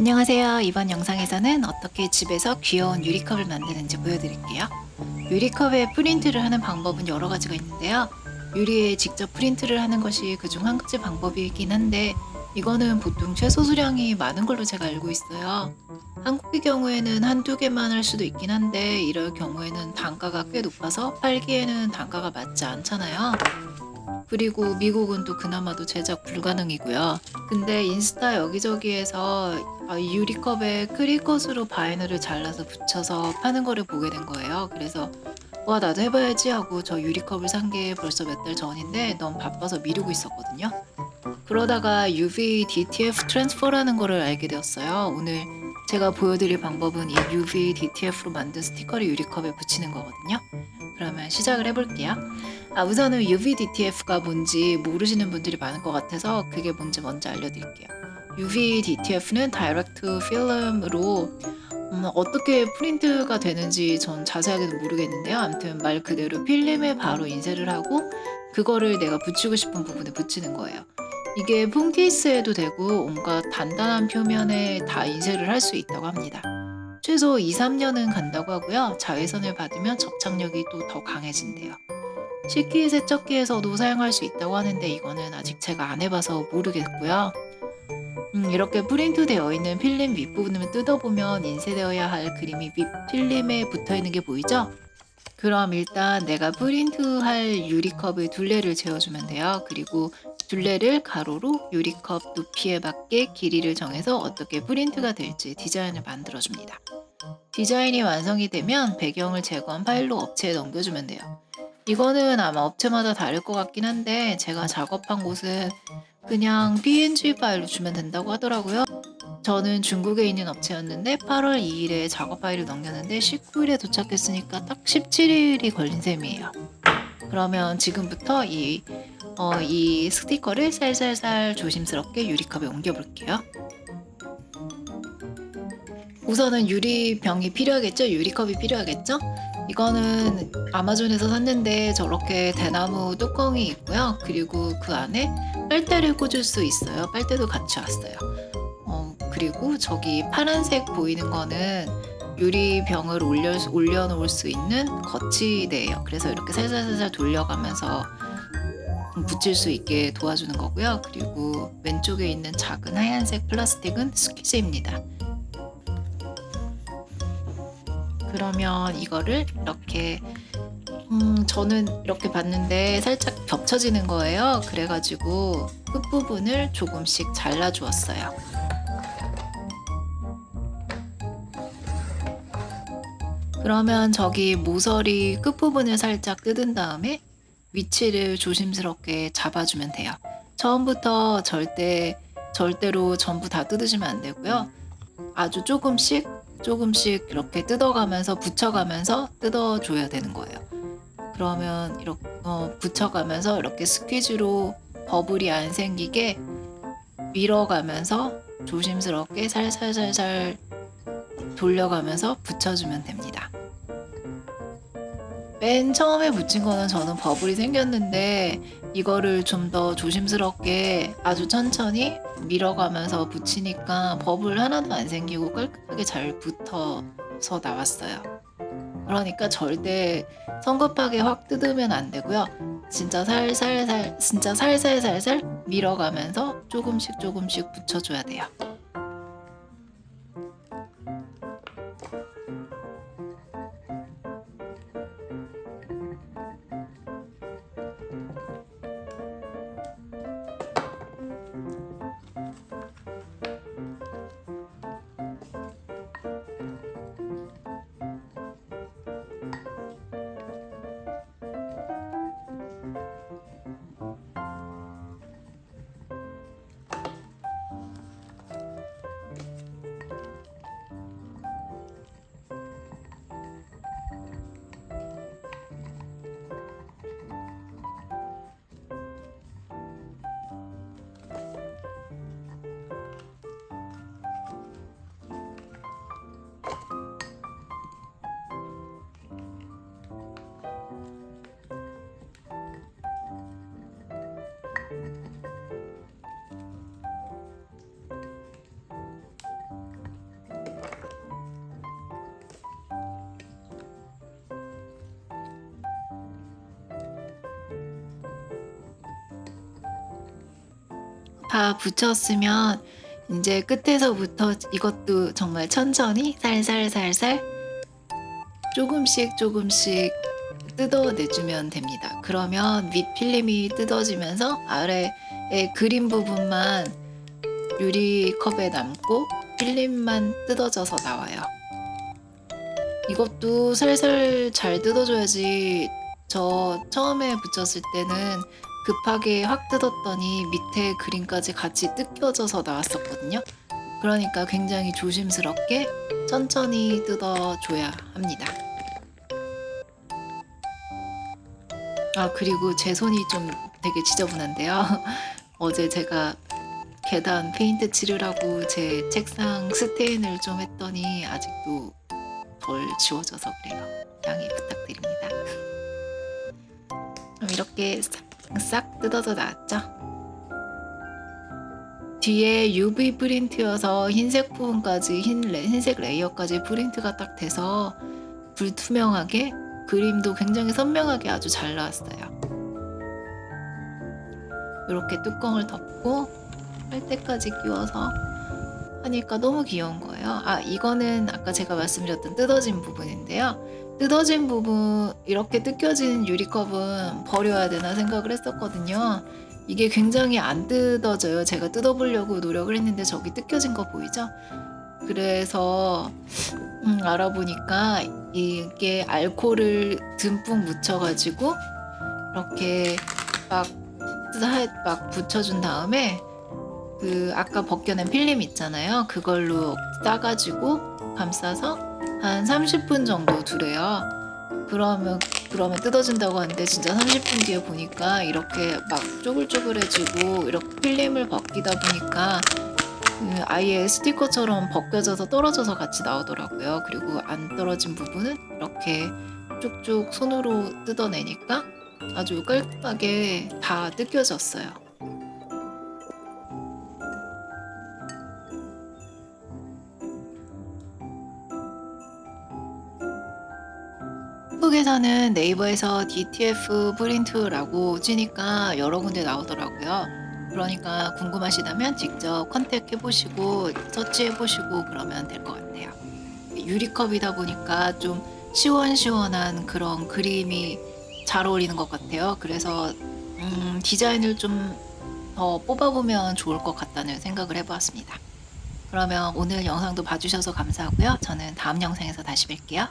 안녕하세요. 이번 영상에서는 어떻게 집에서 귀여운 유리컵을 만드는지 보여드릴게요. 유리컵에 프린트를 하는 방법은 여러 가지가 있는데요. 유리에 직접 프린트를 하는 것이 그중 한 가지 방법이긴 한데 이거는 보통 최소 수량이 많은 걸로 제가 알고 있어요. 한국의 경우에는 한두 개만 할 수도 있긴 한데 이럴 경우에는 단가가 꽤 높아서 팔기에는 단가가 맞지 않잖아요. 그리고 미국은 또 그나마도 제작 불가능이고요. 근데 인스타 여기저기에서 아, 이 유리컵에 크리컷으로 바이너를 잘라서 붙여서 파는 거를 보게 된 거예요. 그래서 와 나도 해봐야지 하고 저 유리컵을 산 게 벌써 몇 달 전인데 너무 바빠서 미루고 있었거든요. 그러다가 UV DTF 트랜스퍼라는 거를 알게 되었어요. 오늘 제가 보여드릴 방법은 이 UV DTF로 만든 스티커를 유리컵에 붙이는 거거든요. 그러면 시작을 해볼게요. 아, 우선은 UV DTF가 뭔지 모르시는 분들이 많을 것 같아서 그게 뭔지 먼저 알려드릴게요. UV DTF는 다이렉트 필름으로 음, 어떻게 프린트가 되는지 전 자세하게는 모르겠는데요. 아무튼 말 그대로 필름에 바로 인쇄를 하고 그거를 내가 붙이고 싶은 부분에 붙이는 거예요. 이게 폰 케이스에도 되고 온갖 단단한 표면에 다 인쇄를 할 수 있다고 합니다. 최소 2, 3년은 간다고 하고요. 자외선을 받으면 접착력이 또 더 강해진대요. 식기 세척기에서도 사용할 수 있다고 하는데 이거는 아직 제가 안 해봐서 모르겠고요. 음, 이렇게 프린트 되어 있는 필름 윗부분을 뜯어보면 인쇄되어야 할 그림이 윗 필름에 붙어 있는 게 보이죠? 그럼 일단 내가 프린트할 유리컵의 둘레를 재어주면 돼요. 그리고 둘레를 가로로 유리컵 높이에 맞게 길이를 정해서 어떻게 프린트가 될지 디자인을 만들어줍니다. 디자인이 완성이 되면 배경을 제거한 파일로 업체에 넘겨주면 돼요. 이거는 아마 업체마다 다를 것 같긴 한데 제가 작업한 곳은 그냥 png 파일로 주면 된다고 하더라고요. 저는 중국에 있는 업체였는데 8월 2일에 작업 파일을 넘겼는데 19일에 도착했으니까 딱 17일이 걸린 셈이에요. 그러면 지금부터 이, 어, 이 스티커를 살살살 조심스럽게 유리컵에 옮겨볼게요. 우선은 유리병이 필요하겠죠? 유리컵이 필요하겠죠? 이거는 아마존에서 샀는데 저렇게 대나무 뚜껑이 있고요. 그리고 그 안에 빨대를 꽂을 수 있어요. 빨대도 같이 왔어요. 어, 그리고 저기 파란색 보이는 거는 유리병을 올려, 올려놓을 수 있는 거치대예요. 그래서 이렇게 살살살살 돌려가면서 붙일 수 있게 도와주는 거고요. 그리고 왼쪽에 있는 작은 하얀색 플라스틱은 스퀴즈입니다. 그러면 이거를 이렇게 음, 저는 이렇게 봤는데 살짝 겹쳐지는 거예요. 그래가지고 끝부분을 조금씩 잘라 주었어요. 그러면 저기 모서리 끝부분을 살짝 뜯은 다음에 위치를 조심스럽게 잡아주면 돼요. 처음부터 절대 절대로 전부 다 뜯으시면 안 되고요. 아주 조금씩 조금씩 이렇게 뜯어가면서 붙여가면서 뜯어줘야 되는 거예요. 그러면 이렇게 어, 붙여가면서 이렇게 스퀴즈로 버블이 안 생기게 밀어가면서 조심스럽게 살살살살 돌려가면서 붙여주면 됩니다. 맨 처음에 붙인 거는 저는 버블이 생겼는데 이거를 좀 더 조심스럽게 아주 천천히 밀어가면서 붙이니까 버블 하나도 안 생기고 깔끔하게 잘 붙어서 나왔어요. 그러니까 절대 성급하게 확 뜯으면 안 되고요. 진짜 살살살, 진짜 살살살살 밀어가면서 조금씩 조금씩 붙여줘야 돼요. 다 붙였으면 이제 끝에서부터 이것도 정말 천천히 살살살살 조금씩 조금씩 뜯어내주면 됩니다. 그러면 밑 필름이 뜯어지면서 아래의 그림 부분만 유리컵에 남고 필름만 뜯어져서 나와요. 이것도 살살 잘 뜯어줘야지 저 처음에 붙였을 때는 급하게 확 뜯었더니 밑에 그림까지 같이 뜯겨져서 나왔었거든요. 그러니까 굉장히 조심스럽게 천천히 뜯어줘야 합니다. 아, 그리고 제 손이 좀 되게 지저분한데요. 어제 제가 계단 페인트 칠하라고 제 책상 스테인을 좀 했더니 아직도 덜 지워져서 그래요. 양해 부탁드립니다. 그럼 이렇게 싹, 싹 뜯어져 나왔죠? 뒤에 UV 프린트여서 흰색 부분까지 흰 레, 흰색 레이어까지 프린트가 딱 돼서 불투명하게 그림도 굉장히 선명하게 아주 잘 나왔어요. 이렇게 뚜껑을 덮고 빨대까지 끼워서 하니까 너무 귀여운 거예요. 아, 이거는 아까 제가 말씀드렸던 뜯어진 부분인데요. 뜯어진 부분, 이렇게 뜯겨진 유리컵은 버려야 되나 생각을 했었거든요. 이게 굉장히 안 뜯어져요. 제가 뜯어보려고 노력을 했는데 저기 뜯겨진 거 보이죠? 그래서 음, 알아보니까 이게 알코올을 듬뿍 묻혀가지고 이렇게 막, 사- 막 붙여준 다음에 그 아까 벗겨낸 필름 있잖아요. 그걸로 싸가지고 감싸서 한 30분 정도 두래요. 그러면 그러면 뜯어진다고 하는데 진짜 30분 뒤에 보니까 이렇게 막 쪼글쪼글해지고 이렇게 필름을 벗기다 보니까 그 아예 스티커처럼 벗겨져서 떨어져서 같이 나오더라고요. 그리고 안 떨어진 부분은 이렇게 쭉쭉 손으로 뜯어내니까 아주 깔끔하게 다 뜯겨졌어요. 한국에서는 네이버에서 DTF 프린트라고 치니까 여러 군데 나오더라고요. 그러니까 궁금하시다면 직접 컨택해 보시고 서치해 보시고 그러면 될 것 같아요. 유리컵이다 보니까 좀 시원시원한 그런 그림이 잘 어울리는 것 같아요. 그래서 음, 디자인을 좀 더 뽑아보면 좋을 것 같다는 생각을 해보았습니다. 그러면 오늘 영상도 봐주셔서 감사하고요. 저는 다음 영상에서 다시 뵐게요.